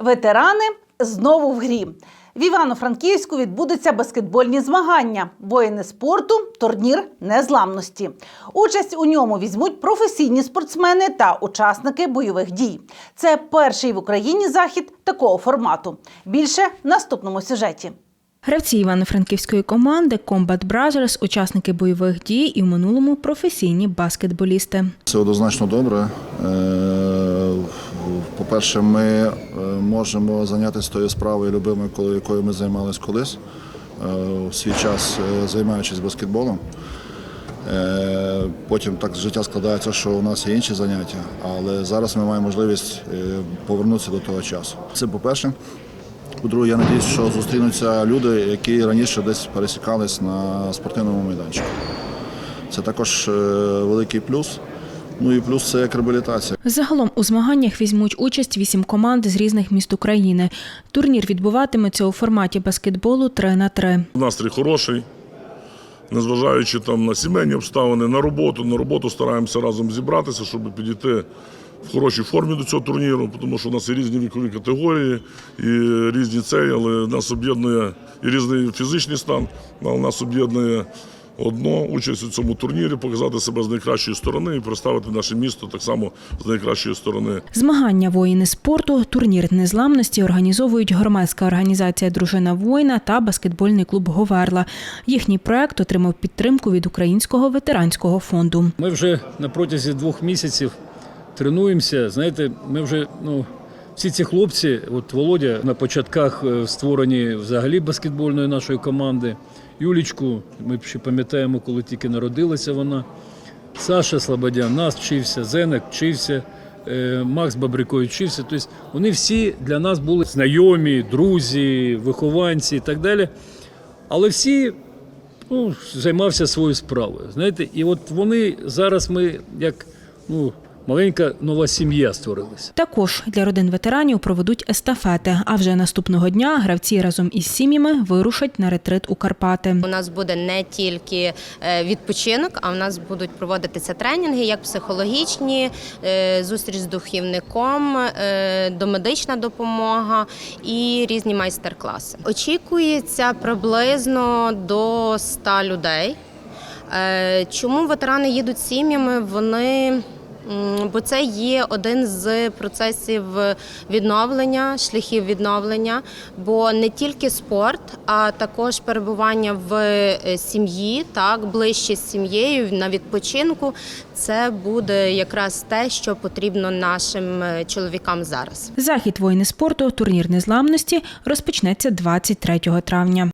Ветерани знову в грі. В Івано-Франківську відбудуться баскетбольні змагання, воїни спорту, турнір незламності. Участь у ньому візьмуть професійні спортсмени та учасники бойових дій. Це перший в Україні захід такого формату. Більше в наступному сюжеті. Гравці Івано-Франківської команди Combat Brothers – учасники бойових дій і в минулому професійні баскетболісти. Це однозначно добре. По-перше, ми е, можемо зайнятися тою справою любимою, якою ми займалися колись, е, в свій час е, займаючись баскетболом. Потім так життя складається, що у нас є інші заняття, але зараз ми маємо можливість повернутися до того часу. Це по-перше. По-друге, я сподіваюся, що зустрінуться люди, які раніше десь пересікались на спортивному майданчику. Це також великий плюс. Ну і плюс це як реабілітація. Загалом у змаганнях візьмуть участь вісім команд з різних міст України. Турнір відбуватиметься у форматі баскетболу 3 на 3 Настрій хороший, незважаючи там на сімейні обставини, на роботу. На роботу стараємося разом зібратися, щоб підійти в хорошій формі до цього турніру, тому що у нас є різні вікові категорії і різні цей, але нас об'єднує і різний фізичний стан, але нас об'єднує одно участь у цьому турнірі, показати себе з найкращої сторони і представити наше місто так само з найкращої сторони. Змагання воїни спорту, турнір незламності організовують громадська організація Дружина воїна та баскетбольний клуб Говерла. Їхній проект отримав підтримку від Українського ветеранського фонду. Ми вже на протязі двох місяців тренуємося. Знаєте, ми вже ну. Всі ці хлопці, от Володя на початках е, створені взагалі баскетбольної нашої команди. Юлічку, ми ще пам'ятаємо, коли тільки народилася вона. Саша Слободян нас вчився, Зенек вчився, е, Макс Бабрикович вчився. Тобто вони всі для нас були знайомі, друзі, вихованці і так далі. Але всі ну, займався своєю справою. Знаєте, і от вони зараз ми як ну, маленька нова сім'я створилася. Також для родин ветеранів проведуть естафети. А вже наступного дня гравці разом із сім'ями вирушать на ретрит у Карпати. У нас буде не тільки е, відпочинок, а в нас будуть проводитися тренінги, як психологічні, е, зустріч з духівником, е, домедична допомога і різні майстер-класи. Очікується приблизно до 100 людей. Чому ветерани їдуть сім'ями? Вони Бо це є один з процесів відновлення, шляхів відновлення, бо не тільки спорт, а також перебування в е, сім'ї, так ближче з сім'єю на відпочинку. Це буде якраз те, що потрібно нашим е, чоловікам зараз. Захід воїни спорту, турнір незламності розпочнеться 23 травня.